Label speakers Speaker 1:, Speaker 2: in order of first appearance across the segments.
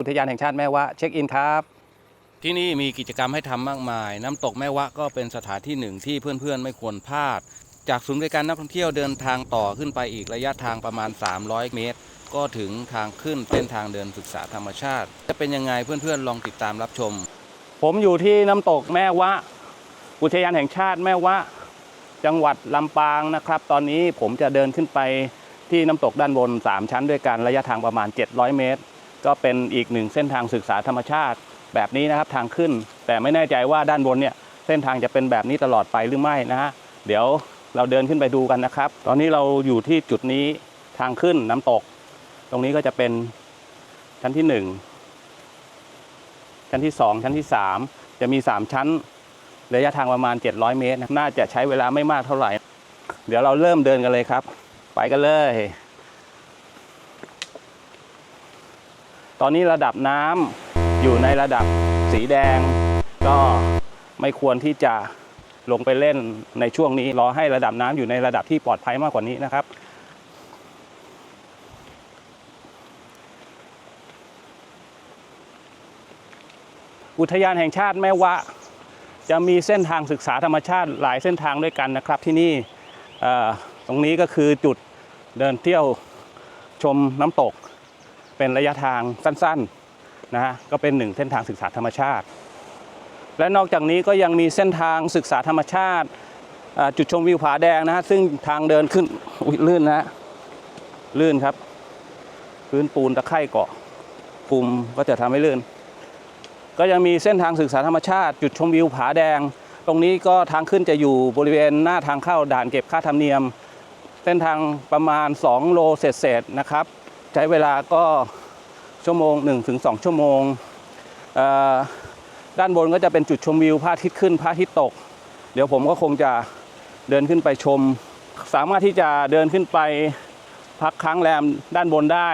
Speaker 1: อุทยานแห่งชาติแม่วะเช็คอินครับ
Speaker 2: ที่นี่มีกิจกรรมให้ทำมากมาย น้ำตกแม่วะก็เป็นสถานที่หนึ่งที่เพื่อนๆ ไม่ควรพลาด จากศูนย์บริการนักท่องเที่ยวเดินทางต่อขึ้นไปอีกระยะทางประมาณ 300 เมตร ก็ถึงทางขึ้นเส้นทางเดินศึกษาธรรมชาติ จะเป็นยังไงเพื่อนๆลองติดตามรับชม
Speaker 1: ผมอยู่ที่น้ำตกแม่วะ อุทยานแห่งชาติแม่วะ จังหวัดลำปางนะครับ ตอนนี้ผมจะเดินขึ้นไปที่น้ำตกด้านบน 3 ชั้นด้วยกันระยะทางประมาณ 700 เมตร ก็เป็นอีกหนึ่งเส้นทางศึกษาธรรมชาติแบบนี้นะครับทางขึ้น แต่ไม่แน่ใจว่าด้านบนเนี่ยเส้นทางจะเป็นแบบนี้ตลอดไปหรือไม่นะฮะเดี๋ยวเราเดินขึ้นไปดูกันนะครับ ตอนนี้เราอยู่ที่จุดนี้ทางขึ้นน้ำตก ตรงนี้ก็จะเป็นชั้นที่หนึ่งชั้นที่ 2 ชั้นที่ 3 จะมี 3 ชั้นระยะทางประมาณ 700 เมตร น่าจะใช้เวลาไม่มากเท่าไหร่ เดี๋ยวเราเริ่มเดินกันเลยครับ ไปกันเลย ตอนนี้ระดับน้ำอยู่ในระดับสีแดง ก็ไม่ควรที่จะลงไปเล่นในช่วงนี้ รอให้ระดับน้ำอยู่ในระดับที่ปลอดภัยมากกว่านี้นะครับอุทยานแห่งชาติแม่วะ จะมีเส้นทางศึกษาธรรมชาติหลายเส้นทางด้วยกันนะครับ ที่นี่ตรงนี้ก็คือจุดเดินเที่ยวชมน้ำตก เป็นระยะทางสั้นๆนะฮะก็เป็นหนึ่งเส้นทางศึกษาธรรมชาติ และนอกจากนี้ก็ยังมีเส้นทางศึกษาธรรมชาติ จุดชมวิวผาแดงนะฮะซึ่งทางเดินขึ้นอุ๊ยลื่นนะฮะลื่นครับ พื้นปูนตะไคร่เกาะภูมิก็จะทำให้ลื่น ก็ยังมีเส้นทางศึกษาธรรมชาติ จุดชมวิวผาแดง ตรงนี้ก็ทางขึ้นจะอยู่บริเวณหน้าทางเข้าด่านเก็บค่าธรรมเนียม เส้นทางประมาณ 2 โลเศษๆนะครับ ใช้เวลาก็ชั่วโมง 1-2 ชั่วโมง ด้านบนก็จะเป็นจุดชมวิวพระอาทิตย์ขึ้นพระอาทิตย์ตก เดี๋ยวผมก็คงจะเดินขึ้นไปชม สามารถที่จะเดินขึ้นไปพักค้างแรมด้านบนได้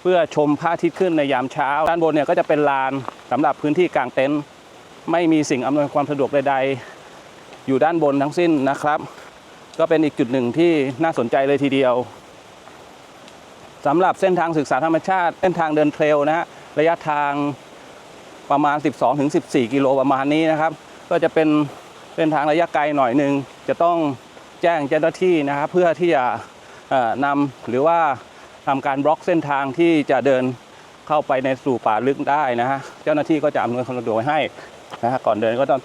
Speaker 1: เพื่อชมพระอาทิตย์ขึ้นในยามเช้า ด้านบนเนี่ยก็จะเป็นลานสำหรับพื้นที่กลางเต็นท์ไม่มีสิ่งอำนวยความสะดวกใดๆ อยู่ด้านบนทั้งสิ้นนะครับ ก็เป็นอีกจุดหนึ่งที่น่าสนใจเลยทีเดียว สำหรับเส้นทางศึกษาธรรมชาติ เส้นทางเดินเทรลนะฮะระยะทางประมาณ 12-14 กิโลประมาณนี้นะครับ ก็จะเป็นเส้นทางระยะไกลหน่อยหนึ่งจะต้องแจ้งเจ้าหน้าที่นะครับเพื่อที่จะนำหรือว่าทำการบล็อกเส้นทางที่จะเดินเข้าไปในสู่ป่าลึกได้นะฮะเจ้าหน้าที่ก็จะอำนวยความสะดวกให้นะฮะก่อนเดินก็ต้อง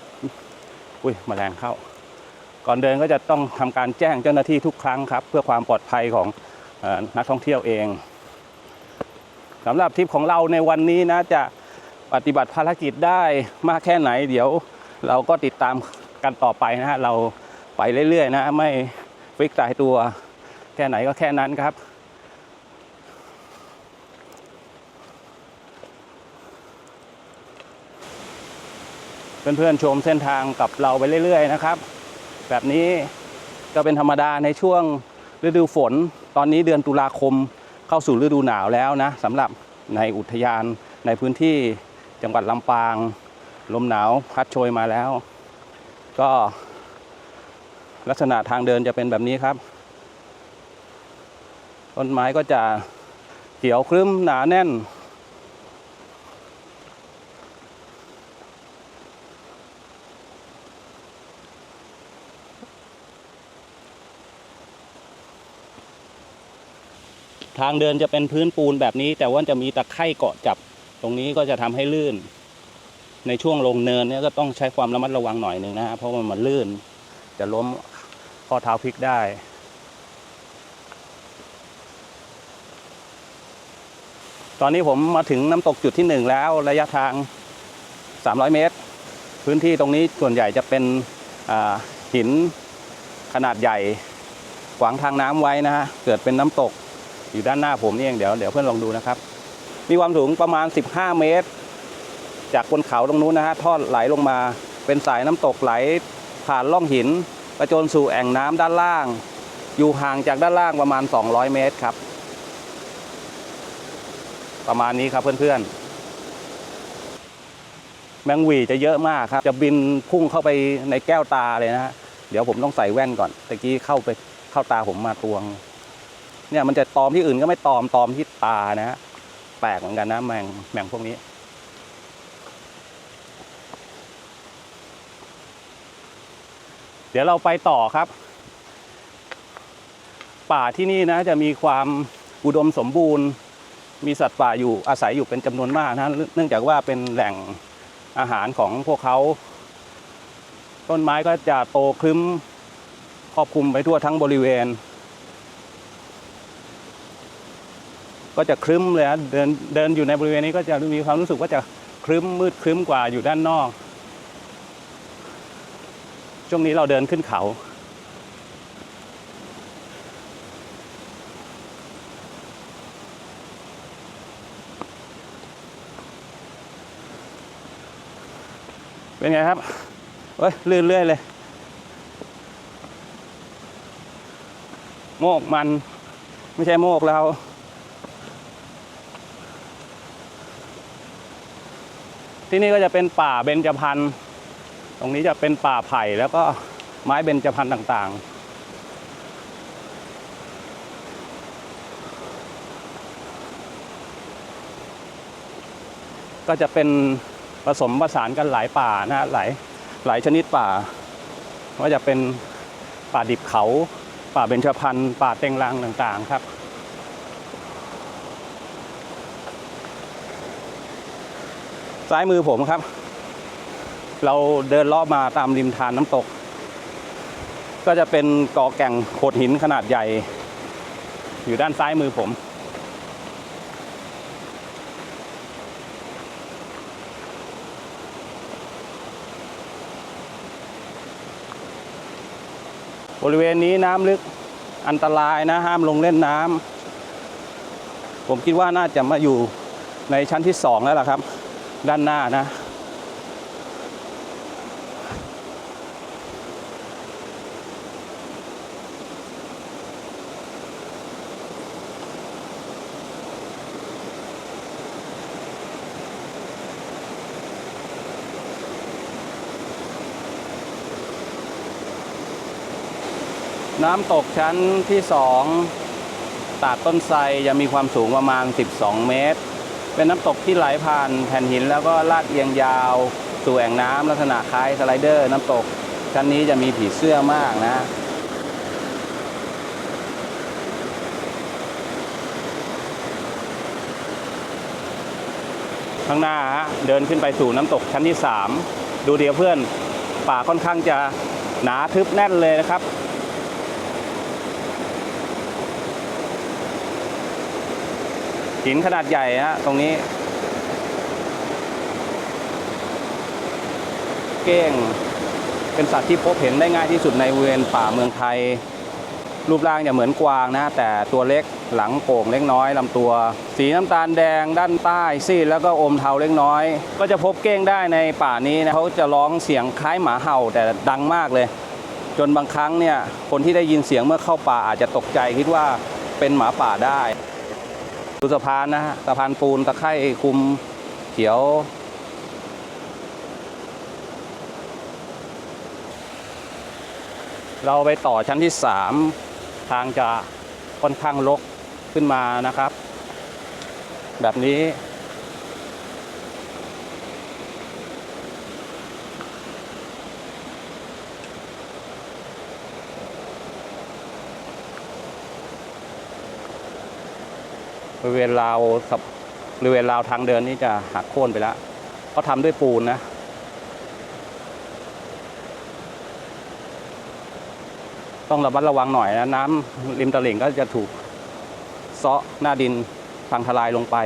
Speaker 1: อุ้ยมแมลงเข้า ก่อนเดินก็จะต้องทำการแจ้งเจ้าหน้าที่ทุกครั้งครับ เพื่อความปลอดภัยของ นักท่องเที่ยวเองสำหรับทริปของเราในวันนี้นะจะปฏิบัติภารกิจได้มากแค่ไหน เดี๋ยวเราก็ติดตามกันต่อไปนะฮะเราไปเรื่อยๆนะไม่ฟิกตายตัวแค่ไหนก็แค่นั้นครับเพื่อนๆชมเส้นทางกับเราไปเรื่อย ๆ นะครับ แบบนี้ก็เป็นธรรมดาในช่วงฤดูฝน ตอนนี้เดือนตุลาคมเข้าสู่ฤดูหนาวแล้วนะสำหรับในอุทยานในพื้นที่จังหวัดลำปาง ลมหนาวพัดโชยมาแล้ว ก็ลักษณะทางเดินจะเป็นแบบนี้ครับ ต้นไม้ก็จะเขียวครึ้มหนาแน่น ทางเดินจะเป็นพื้นปูนแบบนี้ แต่ว่าจะมีตะไคร่เกาะจับ ตรงนี้ก็จะทำให้ลื่น ในช่วงลงเนินเนี่ยก็ต้องใช้ความระมัดระวังหน่อยหนึ่งนะฮะเพราะว่ามันลื่น จะล้มข้อเท้าพลิกได้ตอนนี้ผมมาถึงน้ำตกจุดที่หนึ่งแล้วระยะทาง 300 เมตร พื้นที่ตรงนี้ส่วนใหญ่จะเป็นหินขนาดใหญ่ขวางทางน้ำไว้นะฮะเกิดเป็นน้ำตก อยู่ด้านหน้าผมนี่เองเดี๋ยวเดี๋ยวเพื่อนลองดูนะครับ มีความสูงประมาณ 15 เมตร จากบนเขาตรงนู้นนะฮะทอดไหลลงมาเป็นสายน้ำตกไหล ผ่านล่องหินกระโจนสู่แอ่งน้ำด้านล่าง อยู่ห่างจากด้านล่างประมาณ 200 เมตรครับ ประมาณนี้ครับเพื่อนๆแมงวีจะเยอะมากครับ จะบินพุ่งเข้าไปในแก้วตาเลยนะฮะ เดี๋ยวผมต้องใส่แว่นก่อนตะกี้เข้าไปเข้าตาผมมาตวง เนี่ยมันจะตอมที่อื่นก็ไม่ตอมตอมที่ตานะฮะปลกเหมือนกันนะแมงแมงพวกนี้ เดี๋ยวเราไปต่อครับ ป่าที่นี่นะจะมีความอุดมสมบูรณ์ มีสัตว์ป่าอยู่อาศัยอยู่เป็นจำนวนมากนะเนื่องจากว่าเป็นแหล่งอาหารของพวกเขาต้นไม้ก็จะโตครึ้มครอบคลุมไปทั่วทั้งบริเวณ ก็จะครึ้มเลยนะเดินเดินอยู่ในบริเวณนี้ก็จะมีความรู้สึกว่าจะครึ้มมืดครึ้มกว่าอยู่ด้านนอก ช่วงนี้เราเดินขึ้นเขา เป็นไงครับเฮ้ยลื่นเรื่อยเลย โมกมันไม่ใช่โมกเรา ที่นี่ก็จะเป็นป่าเบญจพรรณตรงนี้จะเป็นป่าไผ่แล้วก็ไม้เบญจพรรณต่างๆก็จะเป็นผสมผสานกันหลายป่านะฮะหลายหลายชนิดป่า ว่าจะเป็นป่าดิบเขา ป่าเบญจพรรณป่าเต็งรังต่างๆครับ ซ้ายมือผมครับ เราเดินเลาะมาตามริมทานน้ำตก ก็จะเป็นกอแก่งโขดหินขนาดใหญ่ อยู่ด้านซ้ายมือผมบริเวณนี้น้ำลึกอันตรายนะห้ามลงเล่นน้ำผมคิดว่าน่าจะมาอยู่ในชั้นที่สองแล้วล่ะครับ ด้านหน้านะ น้ำตกชั้นที่สองตาดต้นไทรจะมีความสูงประมาณ 12 เมตร เป็นน้ำตกที่ไหลผ่านแผ่นหิน แล้วก็ลาดเอียงยาวสู่แอ่งน้ำลักษณะคล้ายสไลเดอร์ น้ำตก ชั้นนี้จะมีผีเสื้อมากนะข้างหน้าฮะเดินขึ้นไปสู่น้ำตกชั้นที่ 3 ดูเดียวเพื่อน ป่าค่อนข้างจะหนาทึบแน่นเลยนะครับ หินขนาดใหญ่ฮะตรงนี้ เก้ง เป็นสัตว์ที่พบเห็นได้ง่ายที่สุดในบริเวณป่าเมืองไทย รูปร่างจะเหมือนกวางนะแต่ตัวเล็กหลังโป่งเล็กน้อยลำตัว สีน้ำตาลแดงด้านใต้ซีดแล้วก็อมเทาเล็กน้อย ก็จะพบเก้งได้ในป่านี้นะเขาจะร้องเสียงคล้ายหมาเห่าแต่ดังมากเลย จนบางครั้งเนี่ยคนที่ได้ยินเสียงเมื่อเข้าป่าอาจจะตกใจคิดว่าเป็นหมาป่าได้ ดูสะพานนะฮะสะพานปูนตะไคร่คุมเขียว เราไปต่อชั้นที่สามทางจะค่อนข้างลกขึ้นมานะครับ แบบนี้ บริเวณราวสับบริเวณราวทางเดินนี่จะหักโค่นไปแล้วเขาทำด้วยปูนนะต้องระมัดระวังหน่อยนะน้ำริมตลิ่งก็จะถูกเซาะหน้าดินพังทลายลงไป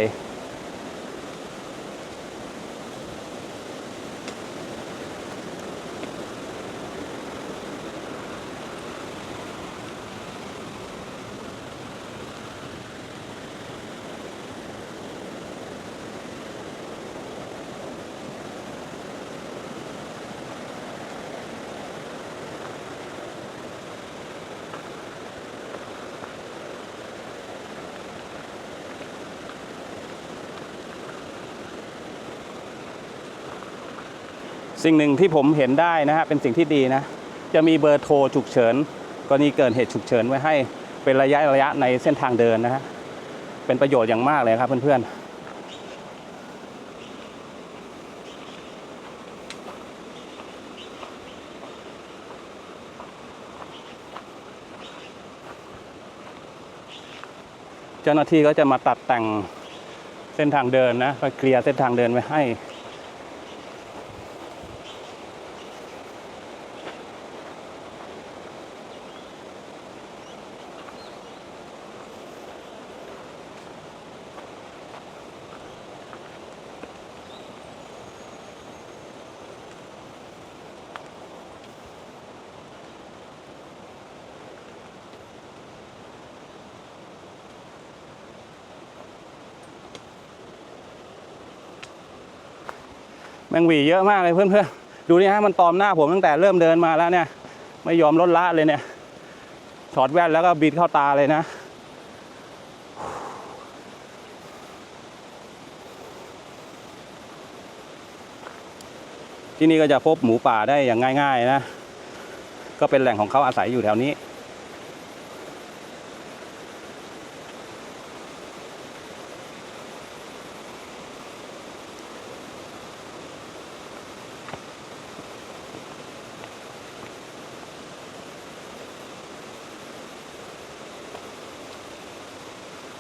Speaker 1: สิ่งหนึ่งที่ผมเห็นได้นะฮะเป็นสิ่งที่ดีนะ จะมีเบอร์โทรฉุกเฉินกรณีเกิดเหตุฉุกเฉินไว้ให้เป็นระยะระยะในเส้นทางเดินนะฮะเป็นประโยชน์อย่างมากเลยครับเพื่อนๆจ้าหน้าที่ก็จะมาตัดแต่งเส้นทางเดินนะก็เคลียร์เส้นทางเดินไว้ให้ งหวีเยอะมากเลยเพื่อนๆ ดูนี่ฮะมันตอมหน้าผมตั้งแต่เริ่มเดินมาแล้วเนี่ย ไม่ยอมลดละเลยเนี่ยถอดแว่นแล้วก็บิดเข้าตาเลยนะ ที่นี่ก็จะพบหมูป่าได้อย่างง่าย ๆ นะ ก็เป็นแหล่งของเขาอาศัยอยู่แถวนี้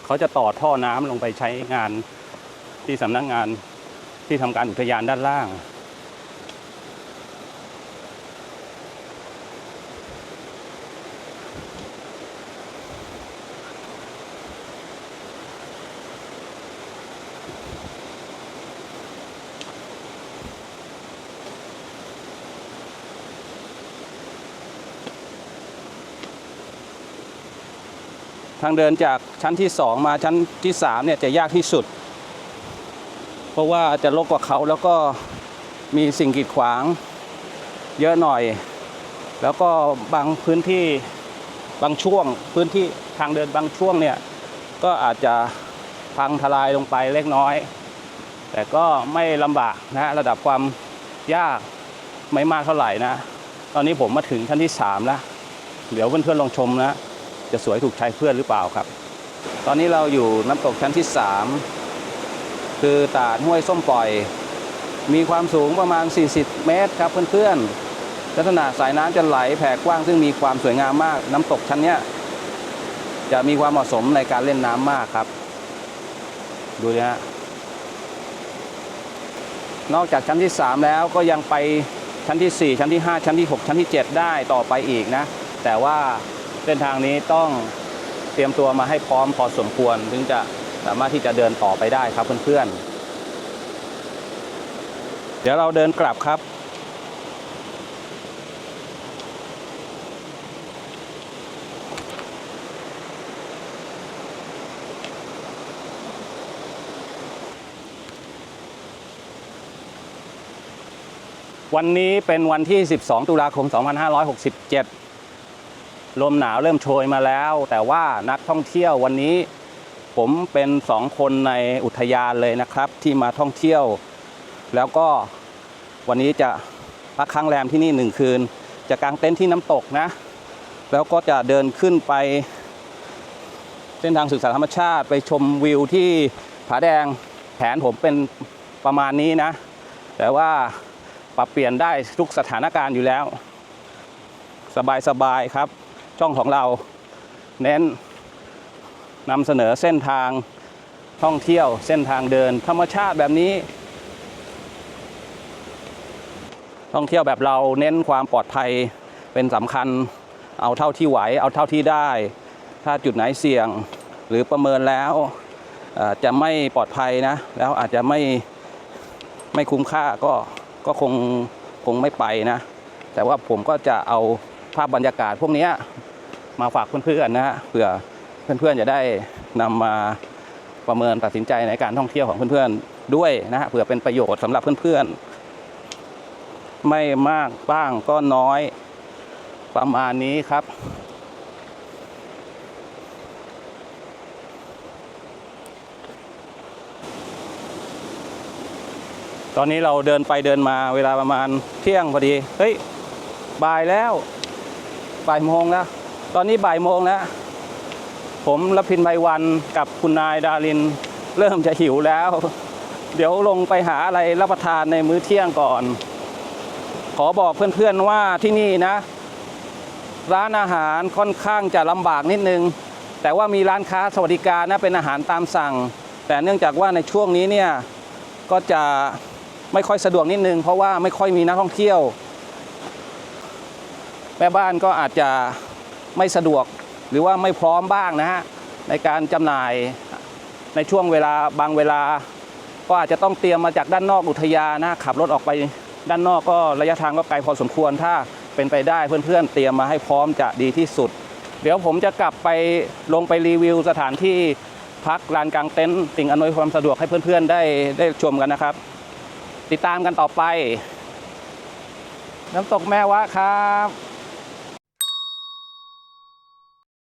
Speaker 1: เขาจะต่อท่อน้ำลงไปใช้งานที่สำนักงานที่ทำการอุทยานด้านล่างางเดินจากชั้นที่ 2 มาชั้นที่3เนี่ยจะยากที่สุด เพราะว่าจะลกกว่าเขาแล้วก็มีสิ่งกีดขวาง เยอะหน่อย แล้วก็บางพื้นที่บางช่วง พื้นที่ทางเดินบางช่วงเนี่ยก็อาจจะพังทลายลงไปเล็กน้อย แต่ก็ไม่ลำบากนะระดับความยากไม่มากเท่าไหร่นะ ตอนนี้ผมมาถึงชั้นที่ 3 แล้ว เดี๋ยวเพื่อนๆลองชมนะ จะสวยถูกใจเพื่อนหรือเปล่าครับ ตอนนี้เราอยู่น้ำตกชั้นที่ 3 คือตาดห้วยส้มปล่อย มีความสูงประมาณ 40 เมตรครับเพื่อนๆลักษณะสายน้ำจะไหลแผ่กว้างซึ่งมีความสวยงามมาก น้ำตกชั้นเนี้ยจะมีความเหมาะสมในการเล่นน้ำมากครับ ดูนะฮะนอกจากชั้นที่ 3 แล้วก็ยังไปชั้นที่ 4 ชั้นที่ 5 ชั้นที่ 6 ชั้นที่ 7 ได้ต่อไปอีกนะ แต่ว่า เส้นทางนี้ต้องเตรียมตัวมาให้พร้อมพอสมควร ถึงจะสามารถที่จะเดินต่อไปได้ครับเพื่อนๆ เดี๋ยวเราเดินกลับครับวันนี้เป็นวันที่ 12 ตุลาคม 2567 ลมหนาวเริ่มโชยมาแล้ว แต่ว่านักท่องเที่ยววันนี้ ผมเป็นสองคนในอุทยานเลยนะครับ ที่มาท่องเที่ยว แล้วก็วันนี้จะพักค้างแรมที่นี่หนึ่งคืน จะกางเต็นท์ที่น้ำตกนะ แล้วก็จะเดินขึ้นไป เส้นทางศึกษาธรรมชาติไปชมวิวที่ผาแดงแผนผมเป็นประมาณนี้นะ แต่ว่าปรับเปลี่ยนได้ทุกสถานการณ์อยู่แล้ว สบายๆครับ ช่องของเราเน้นนำเสนอเส้นทางท่องเที่ยวเส้นทางเดิน ธรรมชาติแบบนี้ ท่องเที่ยวแบบเราเน้นความปลอดภัยเป็นสำคัญเอาเท่าที่ไหว เอาเท่าที่ได้ ถ้าจุดไหนเสี่ยงหรือประเมินแล้วจะไม่ปลอดภัยนะ แล้วอาจจะไม่ไม่คุ้มค่าก็ก็คงคงไม่ไปนะ แต่ว่าผมก็จะเอา ภาพบรรยากาศพวกนี้มาฝากเพื่อนๆนะฮะเผื่อเพื่อนๆจะได้นำมาประเมินตัดสินใจในการท่องเที่ยวของเพื่อนๆด้วยนะฮะเผื่อเป็นประโยชน์สำหรับเพื่อนๆ ไม่มากบ้างก็น้อยประมาณนี้ครับ ตอนนี้เราเดินไปเดินมาเวลาประมาณเที่ยงพอดี เฮ้ย บ่ายแล้ว บ่ายโมงแล้ว ตอนนี้บ่ายโมงแล้ว ผมรพินไพวันกับคุณนายดาริน เริ่มจะหิวแล้ว เดี๋ยวลงไปหาอะไรรับประทานในมื้อเที่ยงก่อน ขอบอกเพื่อนๆว่าที่นี่นะ ร้านอาหารค่อนข้างจะลำบากนิดนึง แต่ว่ามีร้านค้าสวัสดิการนะเป็นอาหารตามสั่ง แต่เนื่องจากว่าในช่วงนี้เนี่ยก็จะไม่ค่อยสะดวกนิดนึง เพราะว่าไม่ค่อยมีนักท่องเที่ยว แม่บ้านก็อาจจะไม่สะดวกหรือว่าไม่พร้อมบ้างนะฮะในการจำหน่ายในช่วงเวลาบางเวลา ก็อาจจะต้องเตรียมมาจากด้านนอกอุทยานนะขับรถออกไปด้านนอกก็ระยะทางก็ไกลพอสมควรถ้าเป็นไปได้เพื่อนๆเตรียมมาให้พร้อมจะดีที่สุด เดี๋ยวผมจะกลับไปลงไปรีวิวสถานที่พักลานกลางเต็นท์สิ่งอำนวยความสะดวกให้เพื่อนๆได้ได้ชมกันนะครับ ติดตามกันต่อไป น้ำตกแม่วะครับ